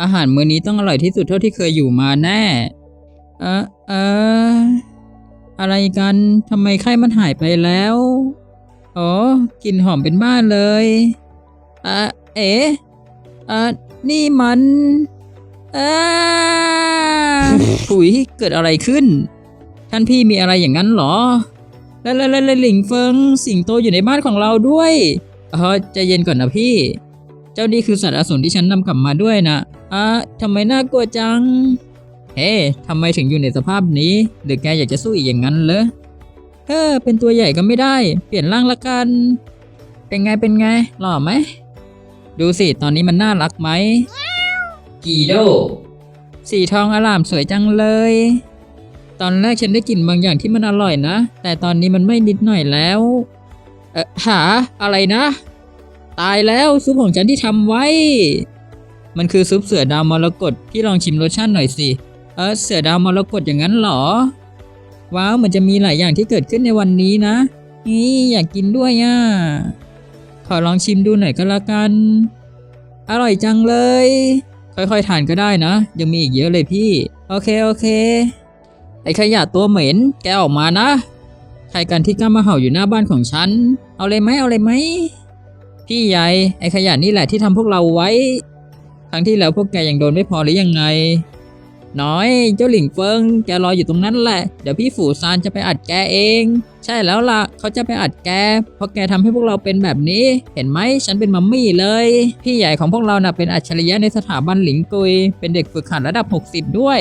อาหารมื้อนี้ต้องอร่อยที่สุดเท่าที่เคยอยู่มาแน่ เออเอออะไรกันทำไมไข้มันหายไปแล้วอ๋อกลิ่นหอมเป็นบ้านเลยอะเอ๋อะนี่มันอ่าถุยเกิดอะไรขึ้น ท่านพี่มีอะไรอย่างนั้นเหรอแล้วแล้วแล้วแล้วหลิงเฟิงสิงโตอยู่ในบ้านของเราด้วยเออใจเย็นก่อนนะพี่ เจ้านี่คือสัตว์อสูรที่ฉันนำกลับมาด้วยนะ อะทำไมน่ากลัวจัง เฮ้ทำไมถึงอยู่ในสภาพนี้ หรือแกอยากจะสู้อีกอย่างนั้นเหรอเออเป็นตัวใหญ่ก็ไม่ได้ เปลี่ยนร่างละกัน เป็นไงเป็นไง หล่อไหม ดูสิ ตอนนี้มันน่ารักไหม กีโด สีทองอลามสวยจังเลย ตอนแรกฉันได้กลิ่นบางอย่างที่มันอร่อยนะ แต่ตอนนี้มันไม่นิดหน่อยแล้ว เออหาอะไรนะ ตายแล้วซุปของฉันที่ทำไว้ มันคือซุปเสือดาวมรกตพี่ลองชิมรสชาติหน่อยสิ เออเสือดาวมรกตอย่างนั้นเหรอ ว้าวมันจะมีหลายอย่างที่เกิดขึ้นในวันนี้นะ นี่อยากกินด้วยอะ ขอลองชิมดูหน่อยก็แล้วกัน อร่อยจังเลย ค่อยๆทานก็ได้นะ ยังมีอีกเยอะเลยพี่ โอเคโอเค ไอ้ขยะตัวเหม็น แกออกมานะ ใครกันที่กล้ามาเห่าอยู่หน้าบ้านของฉัน เอาเลยไหมเอาเลยไหมพี่ใหญ่ไอ้ขยะนี่แหละที่ทำพวกเราไว้ ครั้งที่แล้วพวกแกยังโดนไม่พอหรือยังไง น้อยเจ้าหลิงเฟิงแกรออยู่ตรงนั้นแหละ เดี๋ยวพี่ฝูซานจะไปอัดแกเอง ใช่แล้วล่ะเขาจะไปอัดแก เพราะแกทำให้พวกเราเป็นแบบนี้ เห็นไหมฉันเป็นมัมมี่เลย พี่ใหญ่ของพวกเราน่ะเป็นอัจฉริยะในสถาบันหลิงกุย เป็นเด็กฝึกหัดระดับ 60 ด้วย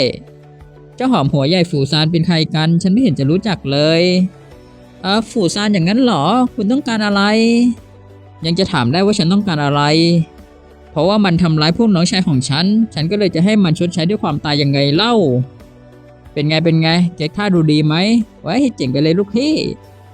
เจ้าหอมหัวใหญ่ฝูซานเป็นใครกัน ฉันไม่เห็นจะรู้จักเลยเออฝูซานอย่างนั้นเหรอ คุณต้องการอะไร ยังจะถามได้ว่าฉันต้องการอะไร เพราะว่ามันทำร้ายพวกน้องชายของฉัน ฉันก็เลยจะให้มันชดใช้ด้วยความตายยังไงเล่า เป็นไงเป็นไง เจ๊ท่าดูดีไหมไว้เจ๋งไปเลยลูกพี่